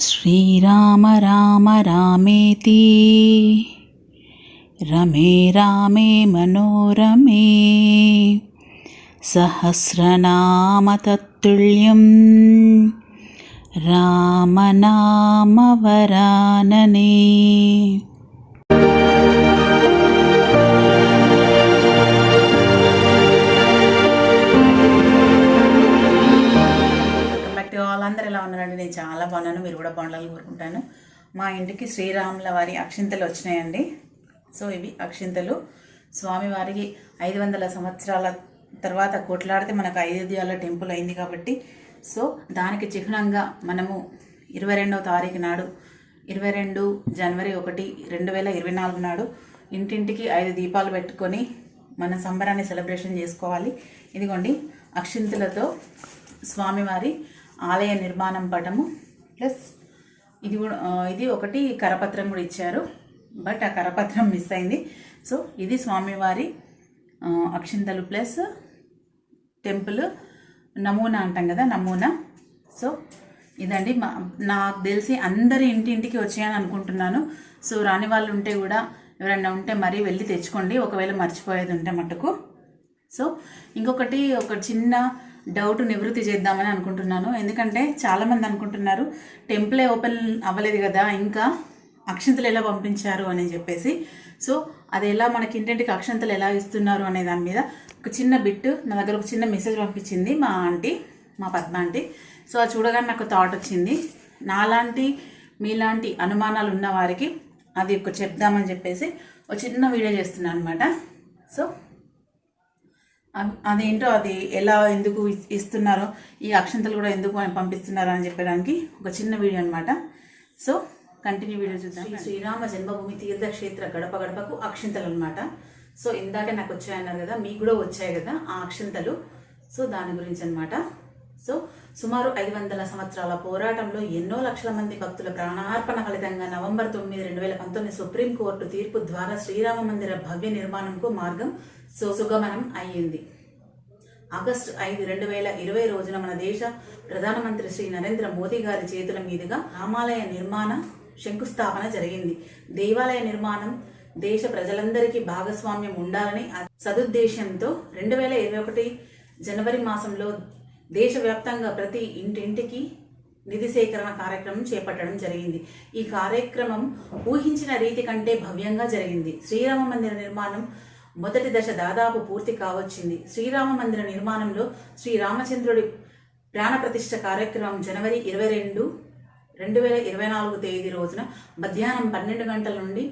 శ్రీరామ రామ రామేతి. రమే రామే మనోరమే. సహస్రనామతత్తుల్యం రామనామవరాననే నేను చాలా బాగున్నాను. మీరు కూడా బాగుండాలని కోరుకుంటాను. మా ఇంటికి శ్రీరాముల వారి అక్షింతలు వచ్చినాయండి. సో ఇవి అక్షింతలు. స్వామివారికి ఐదు వందల సంవత్సరాల తర్వాత కొట్లాడితే మనకు అయోధ్యలో టెంపుల్ అయింది కాబట్టి. సో దానికి చిహ్నంగా మనము ఇరవై రెండవ తారీఖు నాడు ఇరవై రెండు జనవరి ఒకటి రెండు వేల ఇరవై నాలుగు నాడు ఇంటింటికి ఐదు దీపాలు పెట్టుకొని మన సంబరాన్ని సెలబ్రేషన్ చేసుకోవాలి. ఇదిగోండి అక్షింతలతో స్వామివారి ఆలయ నిర్మాణం పటము ప్లస్ ఇది కూడా ఇది ఒకటి కరపత్రం కూడా ఇచ్చారు. బట్ ఆ కరపత్రం మిస్ అయింది. సో ఇది స్వామివారి అక్షింతలు ప్లస్ టెంపుల్. నమూనా అంటాం కదా నమూనా. సో ఇదండి మా నాకు తెలిసి అందరి ఇంటింటికి వచ్చాయని అనుకుంటున్నాను. సో రాని వాళ్ళు ఉంటే కూడా ఎవరైనా ఉంటే మరీ వెళ్ళి తెచ్చుకోండి. ఒకవేళ మర్చిపోయేది ఉంటే మటుకు. సో ఇంకొకటి ఒక చిన్న డౌట్ నివృత్తి చేద్దామని అనుకుంటున్నాను. ఎందుకంటే చాలామంది అనుకుంటున్నారు టెంపులే ఓపెన్ అవ్వలేదు కదా ఇంకా అక్షంతలు ఎలా పంపించారు అని చెప్పేసి. సో అది ఎలా మనకి ఇంటింటికి అక్షంతలు ఎలా ఇస్తున్నారు అనే దాని మీద ఒక చిన్న బిట్ నా దగ్గర ఒక చిన్న మెసేజ్ పంపించింది మా ఆంటీ మా పద్మ ఆంటీ. సో అది చూడగానే నాకు థాట్ వచ్చింది నాలాంటి మీలాంటి అనుమానాలు ఉన్న వారికి అది ఒక చెప్దామని చెప్పేసి ఒక చిన్న వీడియో చేస్తున్నాను అనమాట సో అదేంటో అది ఎలా ఎందుకు ఇస్తున్నారో ఈ అక్షంతలు కూడా ఎందుకు పంపిస్తున్నారో అని చెప్పడానికి ఒక చిన్న వీడియో అనమాట సో కంటిన్యూ వీడియో చూద్దాం. శ్రీరామ జన్మభూమి తీర్థక్షేత్ర గడప గడపకు అక్షింతలు అనమాట సో ఇందాకే నాకు వచ్చాయన్నారు కదా మీకు కూడా వచ్చాయి కదా ఆ అక్షింతలు. సో దాని గురించి అనమాట సో సుమారు ఐదు వందల సంవత్సరాల పోరాటంలో ఎన్నో లక్షల మంది భక్తుల ప్రాణార్పణ ఫలితంగా నవంబర్ తొమ్మిది రెండు వేల పంతొమ్మిది సుప్రీంకోర్టు తీర్పు ద్వారా శ్రీరామ మందిర భవ్య నిర్మాణంకు మార్గం సుసుగమనం అయ్యింది. ఆగస్టు ఐదు రెండు వేల ఇరవై రోజున మన దేశ ప్రధానమంత్రి శ్రీ నరేంద్ర మోదీ గారి చేతుల మీదుగా రామాలయ నిర్మాణ శంకుస్థాపన జరిగింది. దేవాలయ నిర్మాణం దేశ ప్రజలందరికీ భాగస్వామ్యం ఉండాలని సదుద్దేశంతో రెండు వేల ఇరవై ఒకటి జనవరి మాసంలో దేశవ్యాప్తంగా ప్రతి ఇంటింటికి నిధి సేకరణ కార్యక్రమం చేపట్టడం జరిగింది. ఈ కార్యక్రమం ఊహించిన రీతి కంటే భవ్యంగా జరిగింది. శ్రీరామ మందిర నిర్మాణం మొదటి దశ దాదాపు పూర్తి కావచ్చింది. శ్రీరామ మందిర నిర్మాణంలో శ్రీ రామచంద్రుడి కార్యక్రమం జనవరి ఇరవై రెండు రెండు వేల ఇరవై నాలుగు తేదీ రోజున మధ్యాహ్నం పన్నెండు గంటల నుండి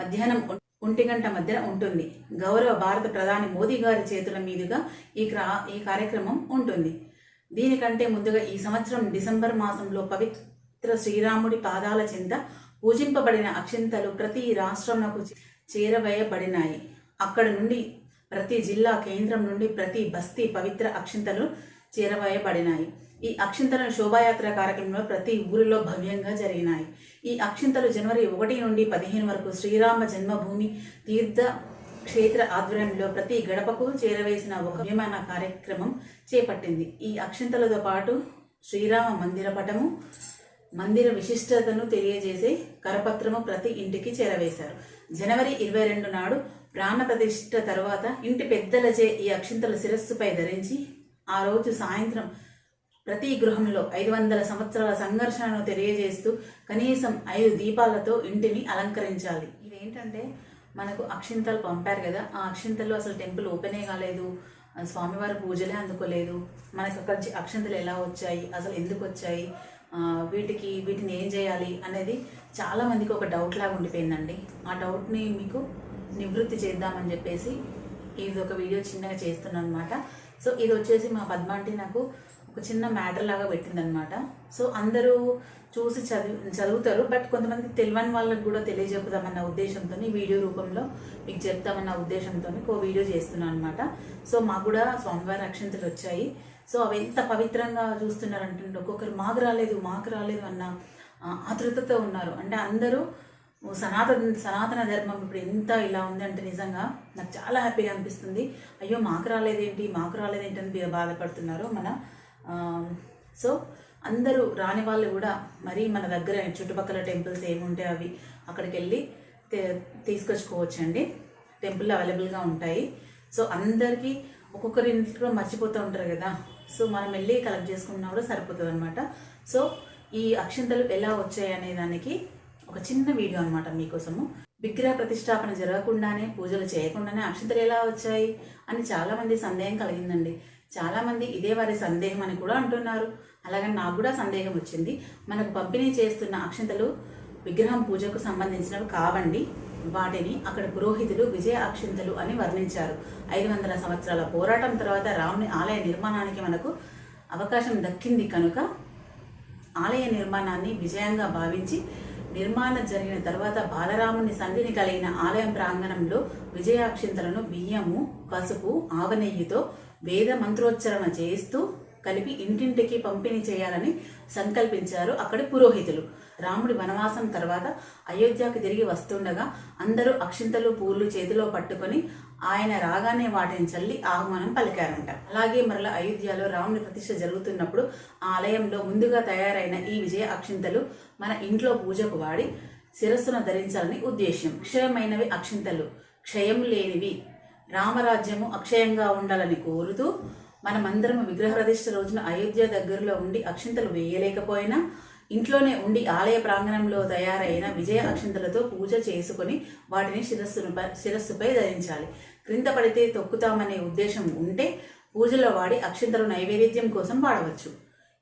మధ్యాహ్నం ఒంటి గంట మధ్య ఉంటుంది. గౌరవ భారత ప్రధాని మోదీ గారి చేతుల మీదుగా ఈ క్రా ఈ కార్యక్రమం ఉంటుంది. దీనికంటే ముందుగా ఈ సంవత్సరం డిసెంబర్ మాసంలో పవిత్ర శ్రీరాముడి పాదాల చింత పూజింపబడిన అక్షింతలు ప్రతి రాష్ట్రంలో చేరవేయబడినాయి. అక్కడ నుండి ప్రతి జిల్లా కేంద్రం నుండి ప్రతి బస్తీ పవిత్ర అక్షింతలు చేరవేయబడినాయి. ఈ అక్షింతలను శోభాయాత్ర కార్యక్రమంలో ప్రతి ఊరిలో భవ్యంగా జరిగినాయి. ఈ అక్షింతలు జనవరి ఒకటి నుండి పదిహేను వరకు శ్రీరామ జన్మభూమి తీర్థ క్షేత్ర ఆధ్వర్యంలో ప్రతి గడపకు చేరవేసిన ఒక విమాన కార్యక్రమం చేపట్టింది. ఈ అక్షింతలతో పాటు శ్రీరామ మందిర పటము మందిర విశిష్టతను తెలియజేసే కరపత్రము ప్రతి ఇంటికి చేరవేశారు. జనవరి ఇరవై రెండు నాడు ప్రాణ ప్రతిష్ఠ తర్వాత ఇంటి పెద్దలచే ఈ అక్షింతల శిరస్సుపై ధరించి ఆ రోజు సాయంత్రం ప్రతి గృహంలో ఐదు వందల సంవత్సరాల సంఘర్షణను తెలియజేస్తూ కనీసం ఐదు దీపాలతో ఇంటిని అలంకరించాలి. ఇదేంటంటే మనకు అక్షింతలు పంపారు కదా ఆ అక్షింతలు అసలు టెంపుల్ ఓపెనే కాలేదు స్వామివారి పూజలే అందుకోలేదు మనకు అక్కడ అక్షింతలు ఎలా వచ్చాయి అసలు ఎందుకు వచ్చాయి వీటికి వీటిని ఏం చేయాలి అనేది చాలామందికి ఒక డౌట్ లాగా ఉండిపోయిందండి. ఆ డౌట్ని మీకు నివృత్తి చేద్దామని చెప్పేసి ఇది ఒక వీడియో చిన్నగా చేస్తున్నాను అనమాట సో ఇది వచ్చేసి మా పద్మాంటి నాకు ఒక చిన్న మ్యాటర్ లాగా పెట్టిందనమాట సో అందరూ చూసి చదివి చదువుతారు. బట్ కొంతమందికి తెలియని వాళ్ళకి కూడా తెలియజెప్పుదామన్న ఉద్దేశంతో వీడియో రూపంలో మీకు చెప్తామన్న ఉద్దేశంతో ఒక వీడియో చేస్తున్నాను అనమాట సో మాకు కూడా స్వామివారి అక్షంతలు వచ్చాయి. సో అవి ఎంత పవిత్రంగా చూస్తున్నారంటే ఒక్కొక్కరు మాకు రాలేదు మాకు రాలేదు అన్న ఆతృతతో ఉన్నారు. అంటే అందరూ సనాతన సనాతన ధర్మం ఇప్పుడు ఎంత ఇలా ఉంది అంటే నిజంగా నాకు చాలా హ్యాపీగా అనిపిస్తుంది. అయ్యో మాకు రాలేదేంటి? మాకు రాలేదేంటి అని బాధపడుతున్నారు మన సో అందరూ రాని వాళ్ళు కూడా మరీ మన దగ్గర చుట్టుపక్కల టెంపుల్స్ ఏముంటే అవి అక్కడికి వెళ్ళి తీసుకొచ్చుకోవచ్చండి. టెంపుల్ అవైలబుల్గా ఉంటాయి. సో అందరికీ ఒక్కొక్కరి ఇంట్లో మర్చిపోతూ ఉంటారు కదా. సో మనం వెళ్ళి కలెక్ట్ చేసుకున్నా కూడా సరిపోతుంది అనమాట సో ఈ అక్షింతలు ఎలా వచ్చాయి అనే దానికి ఒక చిన్న వీడియో అనమాట మీకోసము. విగ్రహ ప్రతిష్టాపన జరగకుండానే పూజలు చేయకుండానే అక్షంతలు ఎలా వచ్చాయి అని చాలామంది సందేహం కలిగిందండి. చాలామంది ఇదే వారి సందేహం అని కూడా అంటున్నారు. అలాగే నాకు కూడా సందేహం వచ్చింది. మనకు పంపిణీ చేస్తున్న అక్షంతలు విగ్రహం పూజకు సంబంధించినవి కావండి. వాటిని అక్కడ పురోహితులు విజయ అక్షింతలు అని వర్ణించారు. ఐదు వందల సంవత్సరాల పోరాటం తర్వాత రాముని ఆలయ నిర్మాణానికి మనకు అవకాశం దక్కింది కనుక ఆలయ నిర్మాణాన్ని విజయంగా భావించి నిర్మాణం జరిగిన తర్వాత బాలరాముని సంధిని కలిగిన ఆలయం ప్రాంగణంలో విజయాక్షింతలను బియ్యము పసుపు ఆవనెయ్యితో వేద మంత్రోచ్చరణ చేస్తూ కలిపి ఇంటింటికి పంపిణీ చేయాలని సంకల్పించారు అక్కడి పురోహితులు. రాముడి వనవాసం తర్వాత అయోధ్యకు తిరిగి వస్తుండగా అందరూ అక్షింతలు పూలు చేతిలో పట్టుకొని ఆయన రాగానే వాటిని చల్లి ఆహ్వానం పలికారంట. అలాగే మరల అయోధ్యలో రాముని ప్రతిష్ఠ జరుగుతున్నప్పుడు ఆ ఆలయంలో ముందుగా తయారైన ఈ విజయ అక్షింతలు మన ఇంట్లో పూజకు వాడి శిరస్సును ధరించాలని ఉద్దేశ్యం. క్షయమైనవి అక్షింతలు. క్షయం లేనివి. రామరాజ్యము అక్షయంగా ఉండాలని కోరుతూ మనమందరం విగ్రహ ప్రతిష్ఠ రోజున అయోధ్య దగ్గరలో ఉండి అక్షింతలు వేయలేకపోయినా ఇంట్లోనే ఉండి ఆలయ ప్రాంగణంలో తయారైన విజయ అక్షంతలతో పూజ చేసుకుని వాటిని శిరస్సును శిరస్సుపై ధరించాలి. క్రింద పడితే తొక్కుతామనే ఉద్దేశం ఉంటే పూజలో వాడి అక్షంతలు నైవేద్యం కోసం వాడవచ్చు.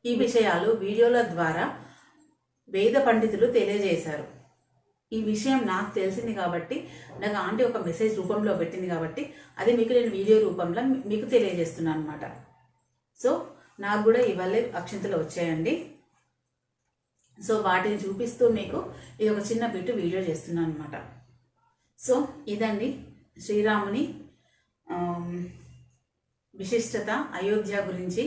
ఈ విషయాలు వీడియోల ద్వారా వేద పండితులు తెలియజేశారు. ఈ విషయం నాకు తెలిసింది కాబట్టి నాకు ఆంటీ ఒక మెసేజ్ రూపంలో పెట్టింది కాబట్టి అది మీకు నేను వీడియో రూపంలో మీకు తెలియజేస్తున్నాను అనమాట సో నాకు కూడా ఇవాళ అక్షింతలు వచ్చాయండి. సో వాటిని చూపిస్తూ మీకు ఇది ఒక చిన్న బిట్టు వీడియో చేస్తున్నాను అనమాట సో ఇదండి శ్రీరాముని విశిష్టత అయోధ్య గురించి.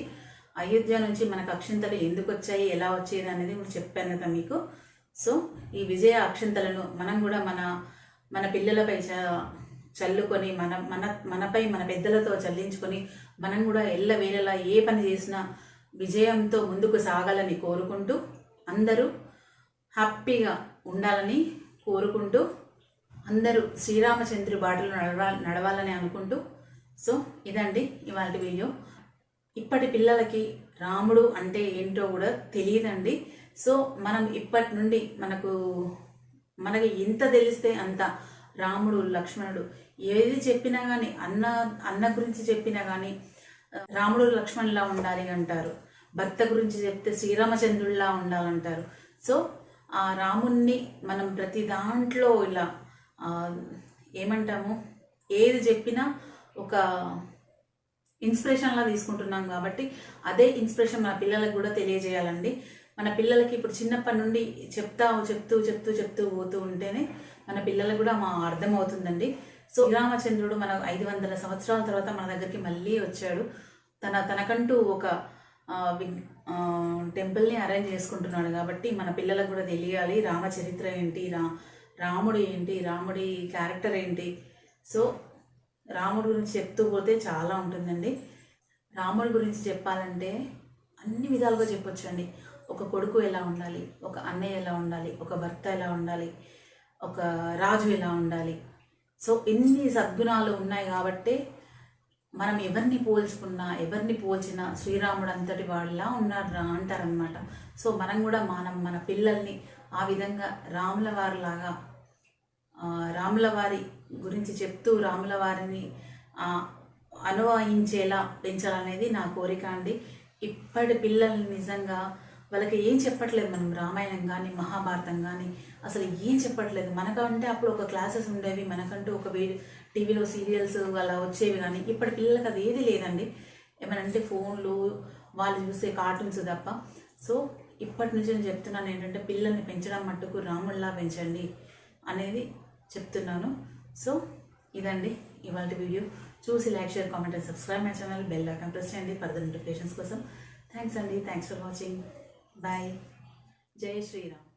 అయోధ్య నుంచి మనకు అక్షింతలు ఎందుకు వచ్చాయి ఎలా వచ్చాయి అనేది ఇప్పుడు చెప్పాను కదా మీకు. సో ఈ విజయ అక్షింతలను మనం కూడా మన మన పిల్లలపై చ- చల్లుకొని మన మన మనపై మన పెద్దలతో చల్లించుకొని మనం కూడా ఎల్ల వేళలా ఏ పని చేసినా విజయంతో ముందుకు సాగాలని కోరుకుంటూ అందరూ హ్యాపీగా ఉండాలని కోరుకుంటూ అందరూ శ్రీరామచంద్రుడి బాటలు నడవ నడవాలని అనుకుంటూ. సో ఇదండి ఇవాళ వీడియో. ఇప్పటి పిల్లలకి రాముడు అంటే ఏంటో కూడా తెలియదండి. సో మనం ఇప్పటి నుండి మనకు మనకి ఎంత తెలిస్తే అంత రాముడు లక్ష్మణుడు ఏది చెప్పినా కానీ అన్న అన్న గురించి చెప్పినా కానీ రాముడు లక్ష్మణులా ఉండాలి అంటారు. భర్త గురించి చెప్తే శ్రీరామచంద్రుడిలా ఉండాలంటారు. సో ఆ రాముణ్ణి మనం ప్రతి దాంట్లో ఇలా ఏమంటాము? ఏది చెప్పినా ఒక ఇన్స్పిరేషన్లా తీసుకుంటున్నాం కాబట్టి అదే ఇన్స్పిరేషన్ మన పిల్లలకు కూడా తెలియజేయాలండి. మన పిల్లలకి ఇప్పుడు చిన్నప్పటి నుండి చెప్తా చెప్తూ చెప్తూ చెప్తూ పోతూ ఉంటేనే మన పిల్లలకు కూడా మా అర్థమవుతుందండి. సో రామచంద్రుడు మన ఐదు వందల సంవత్సరాల తర్వాత మన దగ్గరికి మళ్ళీ వచ్చాడు. తన తనకంటూ ఒక టెంపుల్ని అరేంజ్ చేసుకుంటున్నాడు కాబట్టి మన పిల్లలకు కూడా తెలియాలి రామచరిత్ర ఏంటి రా రాముడు ఏంటి రాముడి క్యారెక్టర్ ఏంటి. సో రాముడి గురించి చెప్తూ పోతే చాలా ఉంటుందండి. రాముడి గురించి చెప్పాలంటే అన్ని విధాలుగా చెప్పొచ్చు అండి. ఒక కొడుకు ఎలా ఉండాలి ఒక అన్నయ్య ఎలా ఉండాలి ఒక భర్త ఎలా ఉండాలి ఒక రాజు ఎలా ఉండాలి. సో ఇన్ని సద్గుణాలు ఉన్నాయి కాబట్టే మనం ఎవరిని పోల్చుకున్నా ఎవరిని పోల్చినా శ్రీరాముడు అంతటి వాళ్ళలా ఉన్నారా అంటారనమాట సో మనం కూడా మనం మన పిల్లల్ని ఆ విధంగా రాముల వారిలాగా రాముల వారి గురించి చెప్తూ రాముల వారిని అనువయించేలా పెంచాలనేది నా కోరిక అండి. ఇప్పటి పిల్లల్ని నిజంగా వాళ్ళకి ఏం చెప్పట్లేదు మనం రామాయణం కానీ మహాభారతం కానీ అసలు ఏం చెప్పట్లేదు. మనకంటే అప్పుడు ఒక క్లాసెస్ ఉండేవి మనకంటూ ఒక వీడియో టీవీలో సీరియల్స్ అలా వచ్చేవి కానీ ఇప్పటి పిల్లలకి అది ఏది లేదండి. ఏమనంటే ఫోన్లు వాళ్ళు చూసే కార్టూన్స్ తప్ప. సో ఇప్పటి నుంచి నేను చెప్తున్నాను ఏంటంటే పిల్లల్ని పెంచడం మట్టుకు రాముల్లా పెంచండి అనేది చెప్తున్నాను. సో ఇదండి ఇవాళ వీడియో. చూసి like share comment and subscribe my channel. Bell icon press చేయండి ఫర్దర్ నోటిఫికేషన్స్ కోసం. థ్యాంక్స్ అండి. Thanks for watching. బాయ్. జై శ్రీరామ్.